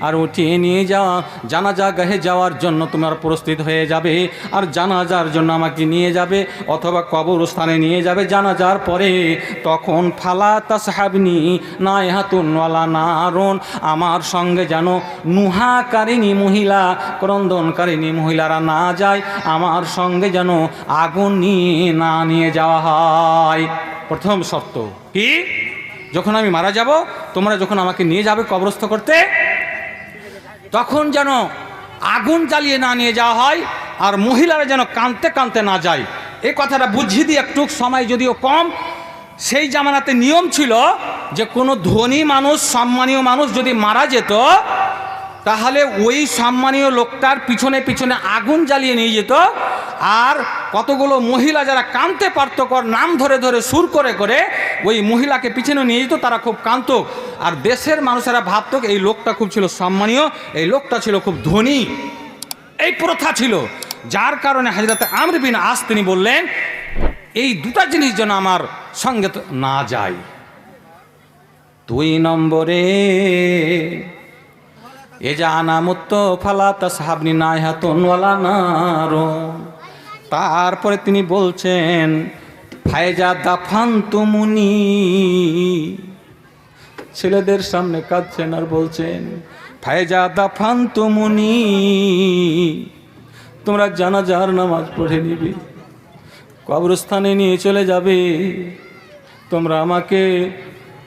আর উঠিয়ে নিয়ে যাওয়া, জানাজা গাহে যাওয়ার জন্য তোমার প্রস্তুত হয়ে যাবে। আর জানাজার জন্য আমাকে নিয়ে যাবে অথবা কবরস্থানে নিয়ে যাবে জানাজার পরে। তখন, ফালা তাসহাবনি না হাতুন ওয়ালা নারন, আমার সঙ্গে যেন নুহাকারিনী মহিলা ক্রন্দনকারিনী মহিলারা না যায়, আমার সঙ্গে যেন আগুন নিয়ে না নিয়ে যাওয়া হয়। প্রথম শর্ত কি? যখন আমি মারা যাব, তোমরা যখন আমাকে নিয়ে যাবে কবরস্থ করতে তখন যেন আগুন জ্বালিয়ে না নিয়ে যাওয়া হয় আর মহিলারা যেন কাঁদতে কাঁদতে না যায়। এ কথাটা বুঝিয়ে দিয়ে একটু সময় যদিও কম, সেই জামানাতে নিয়ম ছিল যে কোনো ধনী মানুষ, সম্মানীয় মানুষ যদি মারা যেত তাহলে ওই সম্মানীয় লোকটার পিছনে পিছনে আগুন জ্বালিয়ে নিয়ে যেত, আর কতগুলো মহিলা যারা কাঁদতে পারত কর, নাম ধরে ধরে সুর করে করে ওই মহিলাকে পিছনে নিয়ে যেত, তারা খুব কাঁদত আর দেশের মানুষেরা ভাবত, এই লোকটা খুব ছিল সম্মানীয়, এই লোকটা ছিল খুব ধনী। এই প্রথা ছিল, যার কারণে হাজরাতে আমর বিন আস তিনি বললেন, এই দুটা জিনিস যেন আমার সঙ্গে না যায়। দুই নম্বরে ফালা তা সাহাবনি নাই হাতন ওয়ালা নারো তারপরে তিনি বলছেন, ফায়জা দাফান তুমুনি ছেলেদের সামনে কাঁদছেন আর বলছেন, ফায়জা দাফান তুমুনি তোমরা জানাজার নামাজ পড়ে নিবে, কবরস্থানে নিয়ে চলে যাবে। তোমরা আমাকে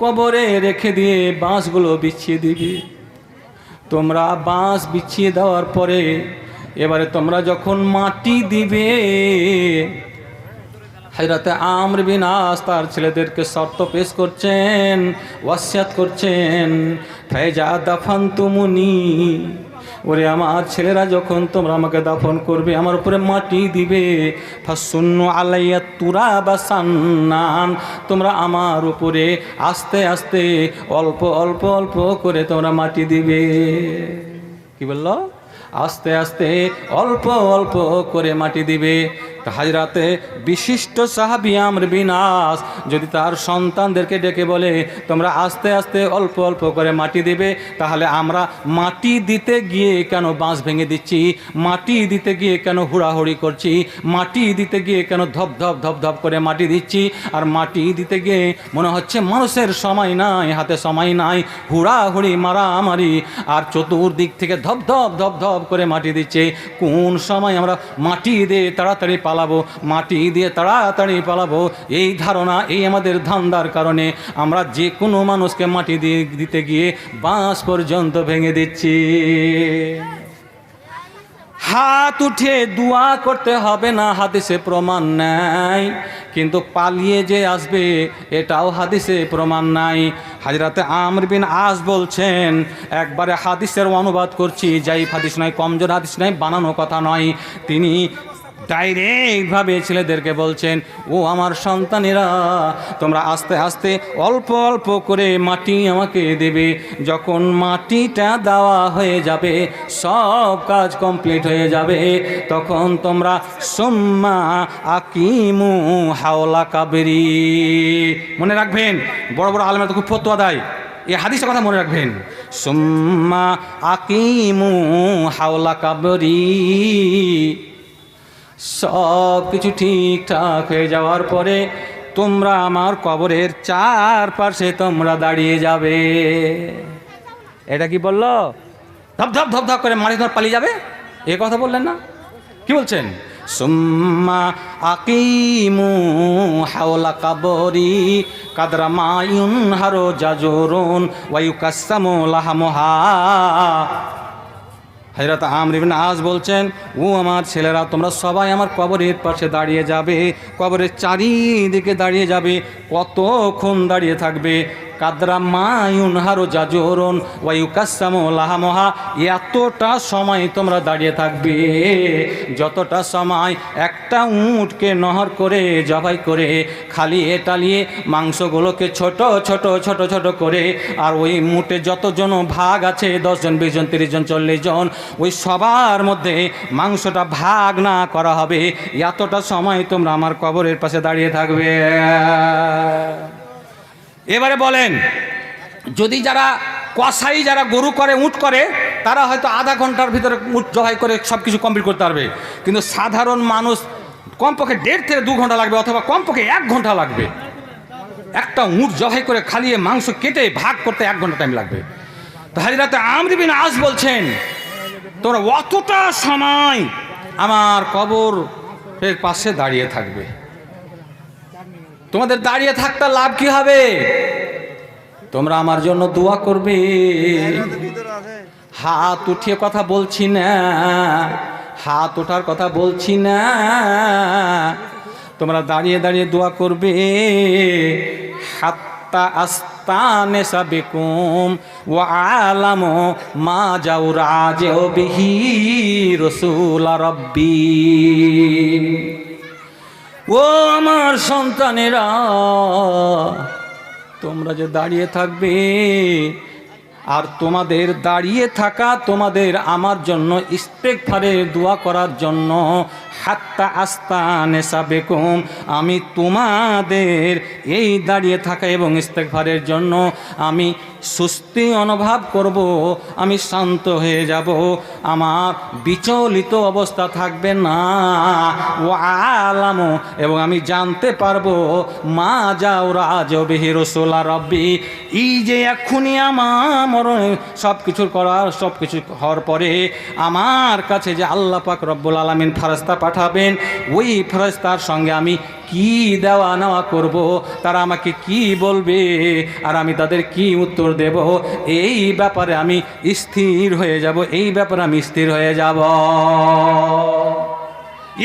কবরে রেখে দিয়ে বাঁশগুলো বিছিয়ে দিবে। তোমরা বাঁশ বিছিয়ে দেওয়ার পরে, এবারে তোমরা যখন মাটি দিবে হাজরাতে আমর বিন আস তার ছেলেদেরকে শর্ত পেশ করছেন, ওয়াসিয়াত করছেন ফেজা দাফান তুমুনি ওরে আমার ছেলেরা যখন তোমরা আমাকে দাফন করবে, আমার উপরে মাটি দিবে। ফাসুন্ন আলাইয়া তুরা বা সান্নান, তোমরা আমার উপরে আস্তে আস্তে, অল্প অল্প অল্প করে তোমরা মাটি দিবে। কি বলল? আস্তে আস্তে অল্প অল্প করে মাটি দিবে। হাজরাতে বিশিষ্ট সাহাবি আমর বিনাশ যদি তার সন্তানদেরকে ডেকে বলে, তোমরা আস্তে আস্তে অল্প অল্প করে মাটি দেবে, তাহলে আমরা মাটি দিতে গিয়ে কেন বাঁশ ভেঙে দিচ্ছি? মাটি দিতে গিয়ে কেন হুড়াহুড়ি করছি? মাটি দিতে গিয়ে কেন ধপ ধপ ধপ ধপ করে মাটি দিচ্ছি? আর মাটি দিতে গিয়ে মনে হচ্ছে মানুষের সময় নাই, হাতে সময় নাই, হুড়াহুড়ি, মারামারি, আর চতুর্দিক থেকে ধপ ধপ ধপ ধপ করে মাটি দিচ্ছে। কোন সময় আমরা মাটি দিয়ে তাড়াতাড়ি পালাবো, মাটি দিয়ে তাড়াতাড়ি পালাবো। এই ধারণা, এই আমাদের ধান্দার কারণে আমরা যে কোনো মানুষকে মাটি দিয়ে দিতে গিয়ে বাঁশ পর্যন্ত ভেঙে দিচ্ছি। হাত উঠে দোয়া করতে হবে না, হাদিসে প্রমাণ নাই। কিন্তু পালিয়ে যে আসবে, এটাও হাদিসে প্রমাণ নাই। হাজরাতে আমর বিন আস বলছেন, একবারে হাদিসের অনুবাদ করছি যাই হাদিস নয় কমজোর হাদিস নয় বানানো কথা নয়। তিনি ডাইরেক্টভাবে ছেলেদেরকে বলছেন, ও আমার সন্তানেরা, তোমরা আস্তে আস্তে অল্প অল্প করে মাটি আমাকে দেবে। যখন মাটিটা দেওয়া হয়ে যাবে, সব কাজ কমপ্লিট হয়ে যাবে, তখন তোমরা সোম্মা আকিমু হাওলা কাবেরি। মনে রাখবেন, বড় বড় আলমের তো খুব ফতোয়া দেয়। এই হাদিসের কথা মনে রাখবেন। সোম্মা আকিমু হাওলা কাবরি। সব কিছু ঠিকঠাক হয়ে যাওয়ার পরে তোমরা আমার কবরের চারপাশে তোমরা দাঁড়িয়ে যাবে। এটা কি বলল? ধপ ধপ ধপ ধপ করে মারি ধর পালিয়ে যাবে? এ কথা বললেন না? কি বলছেন? সুম্মা আকিমু হাওলা কাবরি কাদরা মায়ুন হারো জাজরুন ওয়ায়ু কাসামু লাহামুহা। হজরত আমরিবিন আজ বলছেন, ও আমার ছেলেরা, তোমরা সবাই আমার কবরের পাশে দাঁড়িয়ে যাবে। কবরের চারিদিকে দাঁড়িয়ে যাবে। কতক্ষণ দাঁড়িয়ে থাকবে? কাদরা মায়ুন হারো জাজরন, ওয়ায়ু কাসামো লাহামহা। এতটা সময় তোমরা দাঁড়িয়ে থাকবে, যতটা সময় একটা উঁটকে নহর করে, জবাই করে, খালিয়ে টালিয়ে মাংসগুলোকে ছোট ছোট ছোট ছোট করে, আর ওই মুটে যতজন ভাগ আছে, দশজন, বিশ জন, তিরিশ জন, চল্লিশ জন, ওই সবার মধ্যে মাংসটা ভাগ না করা হবে। এতটা সময় তোমরা আমার কবরের পাশে দাঁড়িয়ে থাকবে। এবারে বলেন, যদি যারা কসাই যারা গরু করে, উট করে, তারা হয়তো আধা ঘণ্টার ভিতরে উট জবাই করে সব কিছু কমপ্লিট করতে পারবে। কিন্তু সাধারণ মানুষ কমপক্ষে দেড় থেকে দু ঘণ্টা লাগবে অথবা কমপক্ষে এক ঘণ্টা লাগবে। একটা উট জবাই করে খালিয়ে মাংস কেটে ভাগ করতে এক ঘণ্টা টাইম লাগবে। তো হাজিরাতে আমরিবিন আস বলছেন তোমরা অতটা সময় আমার কবর এর পাশে দাঁড়িয়ে থাকবে। তোমাদের দাঁড়িয়ে থাকতে লাভ কি হবে? তোমরা আমার জন্য দোয়া করবে। হাত উঠিয়ে কথা বলছি না। হাত ওঠার কথা বলছি না। তোমরা দাঁড়িয়ে দাঁড়িয়ে দোয়া করবে। হাত্তা আস্তানে সাবেকুম ও আলামো মা যাও রাজে বিহি রসুল রব্বি। ও আমার সন্তানেরা, তোমরা যে দাঁড়িয়ে থাকবে, আর তোমাদের দাঁড়িয়ে থাকা তোমাদের আমার জন্য ইস্তেকফারের দোয়া করার জন্য হাত্তা আস্তা নেশা বেকুম আমি তোমাদের এই দাঁড়িয়ে থাকা এবং ইস্তেকফারের জন্য আমি সুস্থি অনুভব করব, আমি শান্ত হয়ে যাব, আমার বিচলিত অবস্থা থাকবে না। ও আলামো, এবং আমি জানতে পারব, মা যাও রাজ বিহি রসোলা রব্বি, এই যে এক্ষুনি আমার মরণে সব কিছুর করার সব কিছু হওয়ার পরে আমার কাছে যে আল্লাহ পাক রব্বুল আলমিন ফারাস্তা পাঠাবেন। ওই ফারাস্তার সঙ্গে আমি কি দেওয়া নেওয়া করব? তারা আমাকে কি বলবে? আর আমি তাদের কি উত্তর দেব? এই ব্যাপারে আমি স্থির হয়ে যাব, এই ব্যাপারে আমি স্থির হয়ে যাব।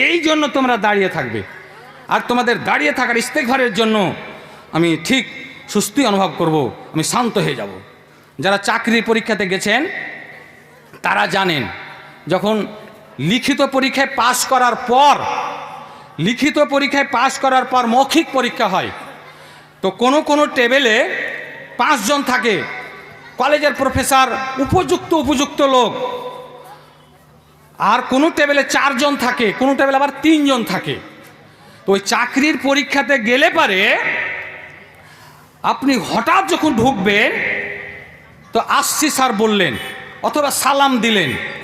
এই জন্য তোমরা দাঁড়িয়ে থাকবে। আর তোমাদের দাঁড়িয়ে থাকার ইস্তেকভারের জন্য আমি ঠিক সুস্থি অনুভব করব, আমি শান্ত হয়ে যাব। যারা চাকরির পরীক্ষাতে গেছেন, তারা জানেন, যখন লিখিত পরীক্ষায় পাশ করার পর, লিখিত পরীক্ষায় পাশ করার পর মৌখিক পরীক্ষা হয়। তো কোনো কোনো টেবিলে পাঁচজন থাকে, কলেজের প্রফেসর, উপযুক্ত উপযুক্ত লোক। আর কোনো টেবিলে চারজন থাকে, কোনো টেবিলে আবার তিনজন থাকে। তো ওই চাকরির পরীক্ষাতে গেলে পারে, আপনি হঠাৎ যখন ঢুকবেন, তো আসছি স্যার বললেন, অথবা সালাম দিলেন।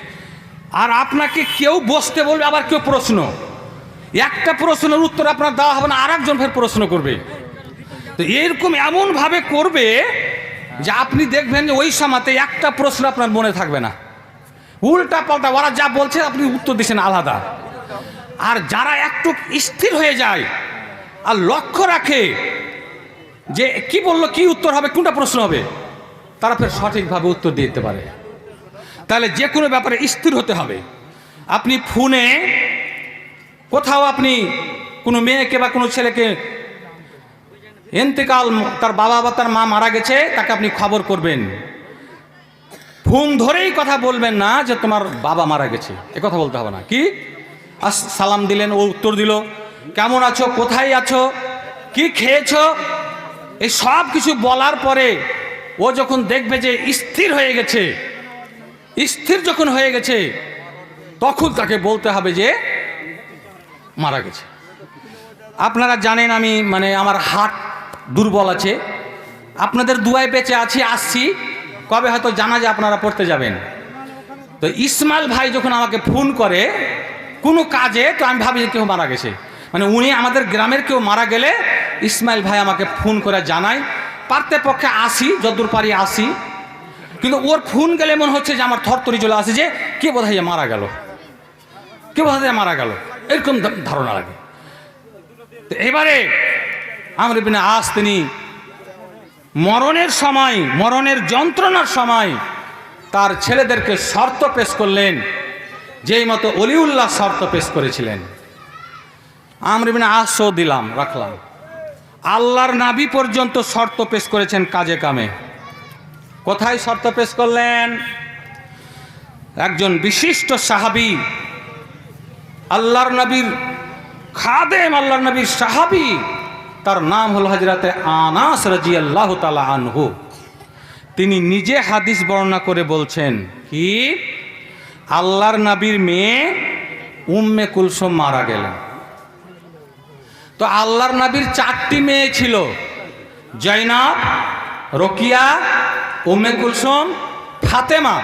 আর আপনাকে কেউ বসতে বলবে, আবার কেউ প্রশ্ন। একটা প্রশ্নের উত্তর আপনার দেওয়া হবে না আর একজন ফের প্রশ্ন করবে। তো এরকম এমনভাবে করবে যে আপনি দেখবেন যে ওই সময়তে একটা প্রশ্ন আপনার মনে থাকবে না। উল্টা পাল্টা, ওরা যা বলছে আপনি উত্তর দিচ্ছেন আলাদা। আর যারা একটু স্থির হয়ে যায় আর লক্ষ্য রাখে যে কি বলল, কি উত্তর হবে, কোনটা প্রশ্ন হবে, তারা ফের সঠিকভাবে উত্তর দিতে পারে। তাহলে যে কোনো ব্যাপারে স্থির হতে হবে। আপনি ফোনে কোথাও আপনি কোনো মেয়েকে বা কোনো ছেলেকে এন্তেকাল তার বাবা বা তার মা মারা গেছে, তাকে আপনি খবর করবেন। ফোন ধরেই কথা বলবেন না যে তোমার বাবা মারা গেছে। এ কথা বলতে হবে না। কি? আস, সালাম দিলেন, ও উত্তর দিল, কেমন আছো? কোথায় আছো? কি খেয়েছো? এই সব কিছু বলার পরে ও যখন দেখবে যে স্থির হয়ে গেছে স্থির যখন হয়ে গেছে, তখন তাকে বলতে হবে যে মারা গেছে। আপনারা জানেন আমি মানে আমার হাট দুর্বল আছে। আপনাদের দুয়ায় বেঁচে আছি, আসছি। কবে হয়তো জানা যে আপনারা পড়তে যাবেন। তো ইসমাইল ভাই যখন আমাকে ফোন করে, কোনো কাজে, তো আমি ভাবি যে কেউ মারা গেছে। মানে উনি আমাদের গ্রামের কেউ মারা গেলে, ইসমাইল ভাই আমাকে ফোন করে জানায়, পারতে পক্ষে আসি, যতদূর পারি আসি। কিন্তু ওর ফোন গেলে মনে হচ্ছে যে আমার থরতরি চলে আসে যে কে বোধ হয় মারা গেল? কে বোধ হয় মারা গেল? এরকম ধারণা লাগে। তো এবারে আমরা বিনা আজ তিনি মরণের সময়, মরণের যন্ত্রণার সময় তার ছেলেদেরকে শর্ত পেশ করলেন, যেই মতো অলিউল্লাহ শর্ত পেশ করেছিলেন। আমরা বিনা আশও দিলাম, রাখলাম। আল্লাহর নাবি পর্যন্ত শর্ত পেশ করেছেন কাজে কামে। কোথায় শর্ত পেশ করলেন? একজন বিশিষ্ট সাহাবি, আল্লাহর নবীর খাদেম আল্লাহর নবীর সাহাবি, তার নাম হল হাজরাতে আনাস রাজি আল্লাহ তালা আনহু। তিনি নিজে হাদিস বর্ণনা করে বলছেন, কি? আল্লাহর নবীর মেয়ে উম্মে কুলসুম মারা গেলেন। তো আল্লাহর নবীর চারটি মেয়ে ছিল জৈনব রকিয়া উম্মে কুলসুম ফাতেমা।